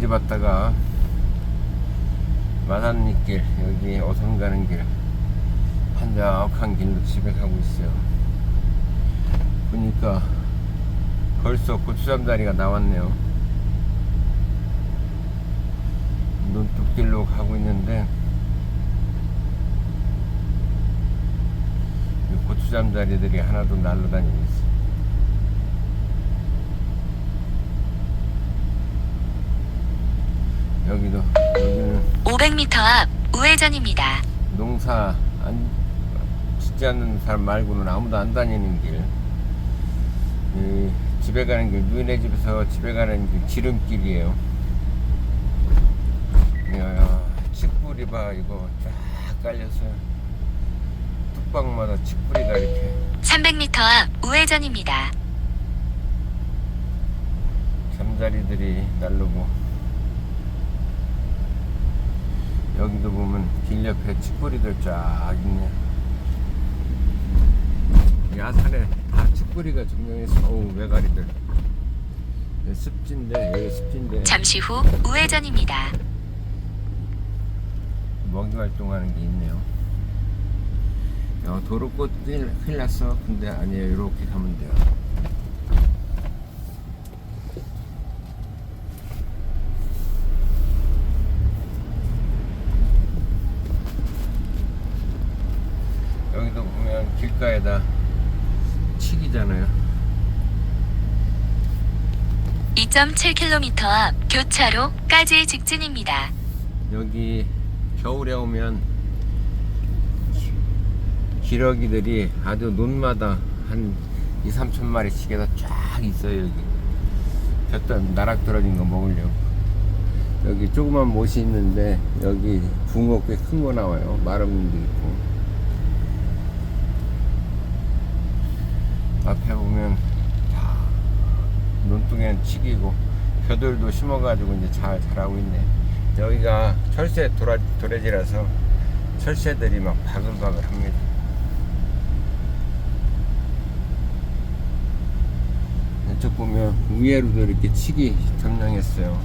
집 왔다가 마산리길 여기 어선 가는 길 한적한 길로 집에 가고 있어요. 보니까 벌써 고추잠 다리가 나왔네요. 논뚝길로 가고 있는데 이 고추잠 자리들이 하나도 날라다니고 있어. 여기도 여기는 500m 앞 우회전입니다. 농사 안 짓지 않는 사람 말고는 아무도 안 다니는 길. 이 집에 가는 길, 누이네 집에서 집에 가는 길 지름길이에요. 야, 칡뿌리 봐 이거 쫙 깔려서 뚝방마다 칡뿌리가 이렇게 300m 앞 우회전입니다. 잠자리들이 날르고 여기도 보면 길 옆에 칡뿌리들 쫙 있네. 야산에 다 칡뿌리가 증명해서 어우 외가리들 여기 습지인데 여기 습지인데 잠시 후 우회전입니다. 먹이 활동하는 게 있네요. 야, 도로꽃 큰일, 큰일 났어. 근데 아니에요. 이렇게 가면 돼요. 여기도 보면 길가에다 칡이잖아요. 2.7km 앞 교차로까지 직진입니다. 여기 겨울에 오면 기러기들이 아주 논마다 한 2, 3천 마리씩에다 쫙 있어요 여기. 볕단 나락 떨어진 거 먹으려고. 여기 조그만 못이 있는데 여기 붕어 꽤 큰 거 나와요. 마름도 있고. 앞에 보면 다 논둥이는 칡이고 벼들도 심어가지고 이제 잘 자라고 있네 여기가 철새 도라, 도래지라서 철새들이 막 바글바글 합니다. 이쪽 보면 위에로도 이렇게 칡이 점령했어요.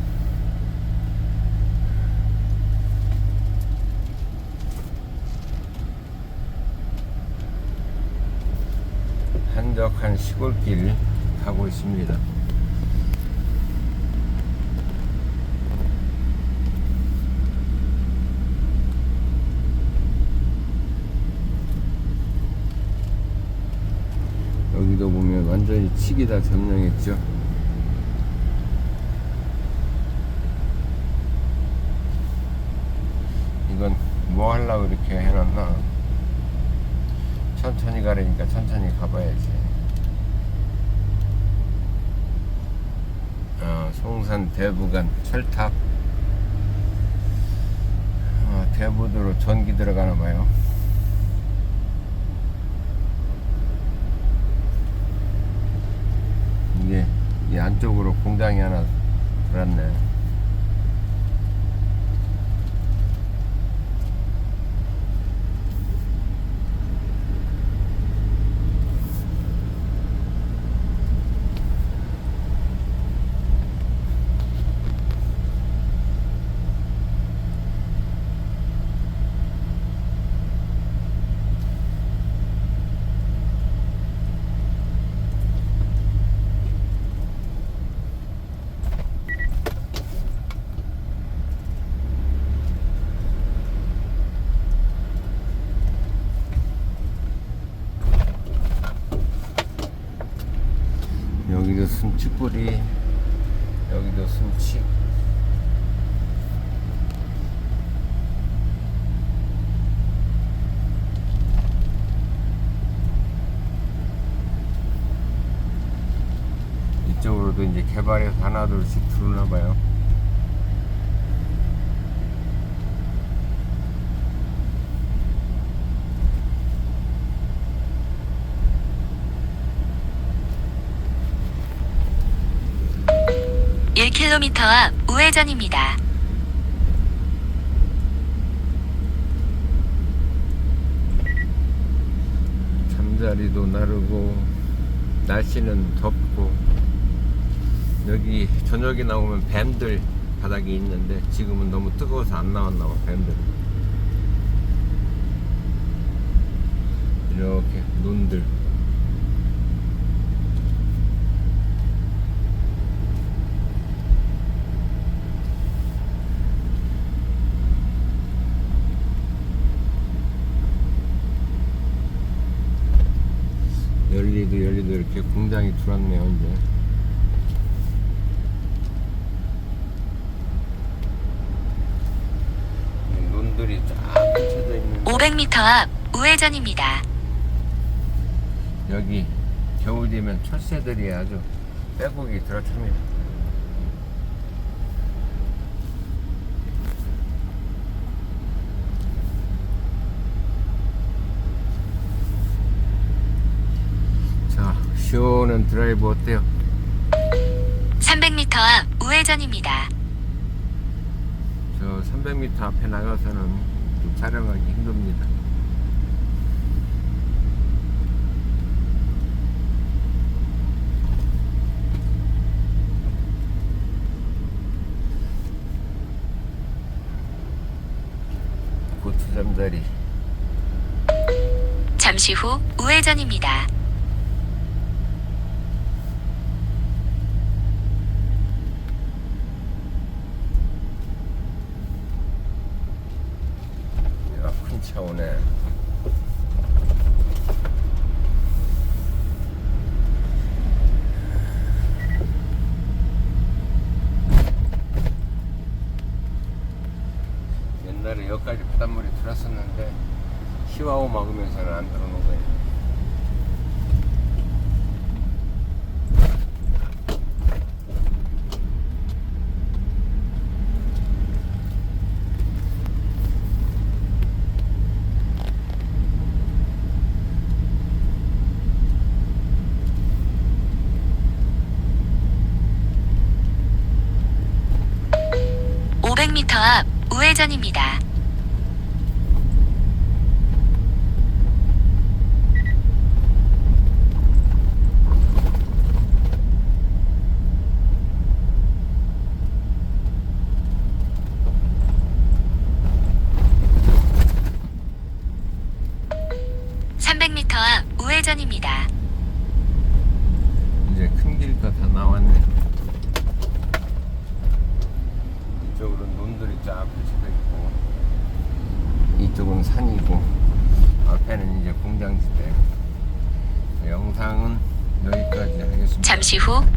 한적한 시골길 가고 있습니다. 여기도 보면 완전히 칡이 다 점령했죠. 이건 뭐 하려고 이렇게 해놨나? 천천히 가려니까 천천히 가봐야지. 어, 송산 대부간 철탑. 어, 대부도로 전기 들어가나 봐요. 이게 이 안쪽으로 공장이 하나 들었네. 순치뿌리, 여기도 순치. 이쪽으로도 이제 개발해서 하나 둘씩 들어오나 봐요. 일 k m 앞 우회전입니다. 잠자리도 나르고 날씨는 덥고 여기 저녁에 나오면 뱀들 바닥에 있는데 지금은 너무 뜨거워서 안 나왔나 봐 뱀들이 이렇게 논들 열리도 이렇게 공장이 들어왔네요 이제 논들이 쫙 펼쳐져 있는 500m 앞 우회전입니다. 여기 겨울 되면 철새들이 아주 빼곡이 들어찹니다 자 시원한 드라이브 어때요? 300m 앞 우회전입니다. 저 300m 앞에 나가서는 좀 촬영하기 힘듭니다. 고추 잠자리 잠시 후 우회전입니다. 야, 큰 차 오네. 옛날에 여기까지 바닷물이 들었었는데 시와오 막으면서는 안 들어오는 거예요. 오 500m 앞 우회전입니다. (300m) 앞 우회전입니다. 이제 큰 길가 다 나왔네. 이쪽으로 논들이 쫙 펼쳐져 있고, 이쪽은 산이고, 앞에는 이제